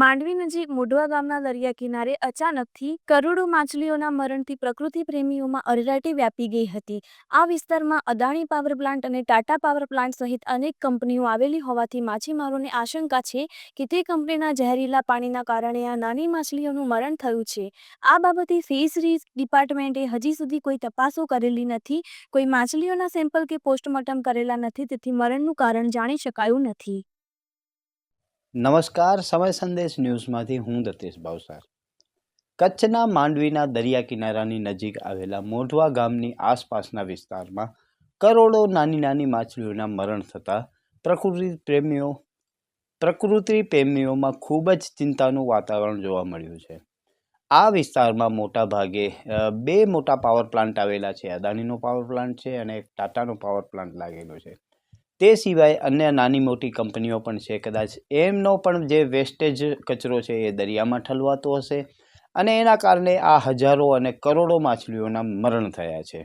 માંડવી નજીક મોઢવા ગામના દરિયા કિનારે અચાનકથી કરોડો માછલીઓના મરણથી પ્રકૃતિ પ્રેમીઓમાં અરેરાટી વ્યાપી ગઈ હતી. આ વિસ્તારમાં અદાણી પાવર પ્લાન્ટ અને ટાટા પાવર પ્લાન્ટ સહિત અનેક કંપનીઓ આવેલી હોવાથી માછીમારોને આશંકા છે કે તે કંપનીના ઝેરીલા પાણીના કારણે આ નાની માછલીઓનું મરણ થયું છે. આ બાબતે ફિશરીઝ ડિપાર્ટમેન્ટે હજી સુધી કોઈ તપાસો કરેલી નથી. કોઈ માછલીઓના સેમ્પલ કે પોસ્ટમોર્ટમ કરેલા નથી, તેથી મરણનું કારણ જાણી શકાયું નથી. નમસ્કાર, સમય સંદેશ ન્યૂઝમાંથી હું દતેશ ભાવસાર. કચ્છના માંડવીના દરિયા કિનારાની નજીક આવેલા મોઢવા ગામની આસપાસના વિસ્તારમાં કરોડો નાની નાની માછલીઓના મરણ થતાં પ્રકૃતિ પ્રેમીઓ, પ્રકૃતિ પ્રેમીઓમાં ખૂબ જ ચિંતાનું વાતાવરણ જોવા મળ્યું છે. આ વિસ્તારમાં મોટા ભાગે બે મોટા પાવર પ્લાન્ટ આવેલા છે. અદાણીનો પાવર પ્લાન્ટ છે અને એક ટાટાનો પાવર પ્લાન્ટ લાગેલો છે. તે સિવાય અન્ય નાની મોટી કંપનીઓ પણ છે. કદાચ એમનો પણ જે વેસ્ટેજ કચરો છે એ દરિયામાં ઠલવાતો હશે અને એના કારણે આ હજારો અને કરોડો માછલીઓના મરણ થયા છે.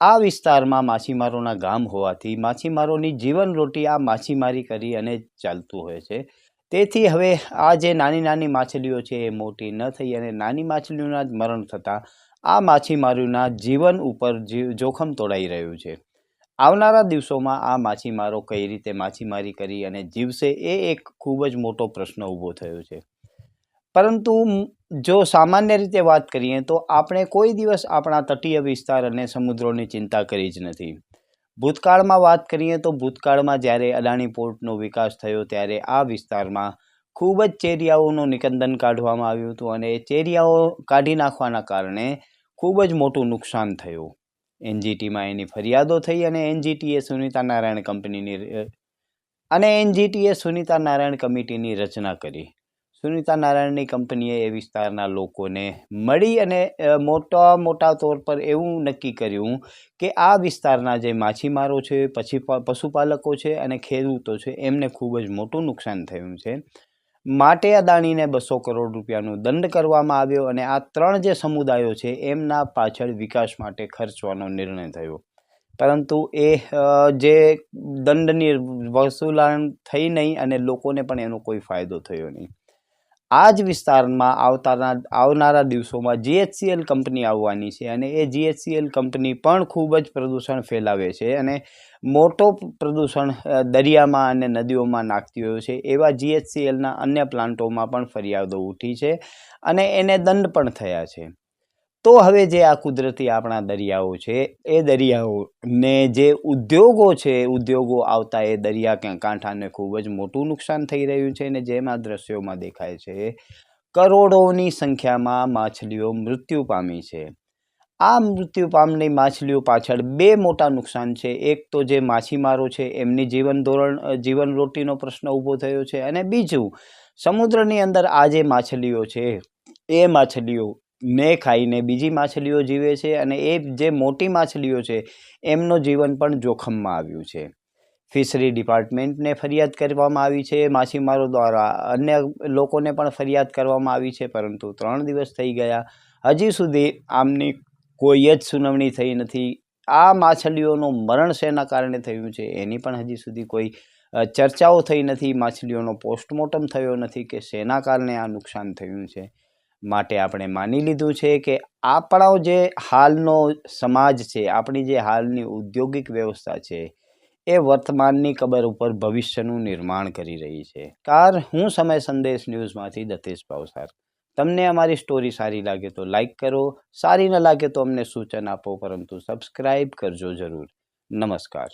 આ વિસ્તારમાં માછીમારોના ગામ હોવાથી માછીમારોની જીવન રોટી આ માછીમારી કરી અને ચાલતું હોય છે. તેથી હવે આ જે નાની નાની માછલીઓ છે એ મોટી ન થઈ અને નાની માછલીઓના જ મરણ થતાં આ માછીમારોના જીવન ઉપર જોખમ તોડાઈ રહ્યું છે. આવનારા દિવસોમાં આ માછીમારો કઈ રીતે માછીમારી કરી અને જીવશે એ એક ખૂબ જ મોટો પ્રશ્ન ઊભો થયો છે. પરંતુ જો સામાન્ય રીતે વાત કરીએ તો આપણે કોઈ દિવસ આપણા તટીય વિસ્તાર અને સમુદ્રોની ચિંતા કરી જ નથી. ભૂતકાળમાં વાત કરીએ તો ભૂતકાળમાં જ્યારે અદાણી પોર્ટનો વિકાસ થયો ત્યારે આ વિસ્તારમાં ખૂબ જ ચેરિયાઓનું નિકંદન કાઢવામાં આવ્યું હતું અને ચેરિયાઓ કાઢી નાખવાના કારણે ખૂબ જ મોટું નુકસાન થયું. એનજીટીમાં એની ફરિયાદો થઈ અને એનજીટીએ સુનિતા નારાયણ કંપનીની અને એનજીટીએ સુનિતા નારાયણ કમિટીની રચના કરી. સુનિતા નારાયણની કંપનીએ એ વિસ્તારના લોકોને મળી અને મોટા મોટા તોર પર એવું નક્કી કર્યું કે આ વિસ્તારના જે માછીમારો છે, પછી પશુપાલકો છે અને ખેડૂતો છે, એમને ખૂબ જ મોટું નુકસાન થયું છે. માટે અદાણીને બસો કરોડ રૂપિયાનો દંડ કરવામાં આવ્યો અને આ ત્રણ જે સમુદાયો છે, એમના પાછળ વિકાસ માટે ખર્ચવાનો નિર્ણય થયો. પરંતુ એ જે દંડની વસૂલાણ થઈ નહીં અને લોકોને પણ એનો કોઈ ફાયદો થયો નહીં. આ જ વિસ્તારમાં આવતાના, આવનારા દિવસોમાં જીએચસીએલ કંપની આવવાની છે અને એ જીએચસીએલ કંપની પણ ખૂબ જ પ્રદૂષણ ફેલાવે છે અને મોટો પ્રદૂષણ દરિયામાં અને નદીઓમાં નાખતી હોય છે એવા જીએચસીએલના અન્ય પ્લાન્ટોમાં પણ ફરિયાદો ઉઠી છે અને એને દંડ પણ થયા છે. તો હવે જે આ કુદરતી આપણા દરિયાઓ છે, એ દરિયાઓને જે ઉદ્યોગો છે, ઉદ્યોગો આવતા એ દરિયા કાંઠાને ખૂબ જ મોટું નુકસાન થઈ રહ્યું છે અને જેમ દ્રશ્યોમાં દેખાય છે, કરોડોની સંખ્યામાં માછલીઓ મૃત્યુ પામી છે. આ મૃત્યુ પામની માછલીઓ પાછળ બે મોટા નુકસાન છે. એક તો જે માછીમારો છે, એમની જીવન ધોરણ જીવન રોટીનો પ્રશ્ન ઊભો થયો છે અને બીજું, સમુદ્રની અંદર આ જે માછલીઓ છે, એ માછલીઓ ને ખાઈને બીજી માછલીઓ જીવે છે અને એ જે મોટી માછલીઓ છે, એમનું જીવન પણ જોખમમાં આવ્યું છે. ફિશરી ડિપાર્ટમેન્ટને ફરિયાદ કરવામાં આવી છે, માછીમારો દ્વારા અન્ય લોકોને પણ ફરિયાદ કરવામાં આવી છે, પરંતુ ત્રણ દિવસ થઈ ગયા. હજી સુધી આમની કોઈ જ સુનાવણી થઈ નથી. આ માછલીઓનું મરણ શેના કારણે થયું છે, એની પણ હજી સુધી કોઈ ચર્ચાઓ થઈ નથી. માછલીઓનો પોસ્ટમોર્ટમ થયો નથી કે શેના કારણે આ નુકસાન થયું છે. માટે આપણે માની લીધું છે કે આપણો જે હાલનો સમાજ છે, આપણી જે હાલની ઔદ્યોગિક વ્યવસ્થા છે, એ વર્તમાનની કબર ઉપર ભવિષ્યનું નિર્માણ કરી રહી છે. કાર હું સમય સંદેશ ન્યૂઝમાંથી દતેશ ભાવસાર. તમને અમારી સ્ટોરી સારી લાગે તો લાઈક કરો, સારી ન લાગે તો અમને સૂચન આપો, પરંતુ સબસ્ક્રાઈબ કરજો જરૂર. નમસ્કાર.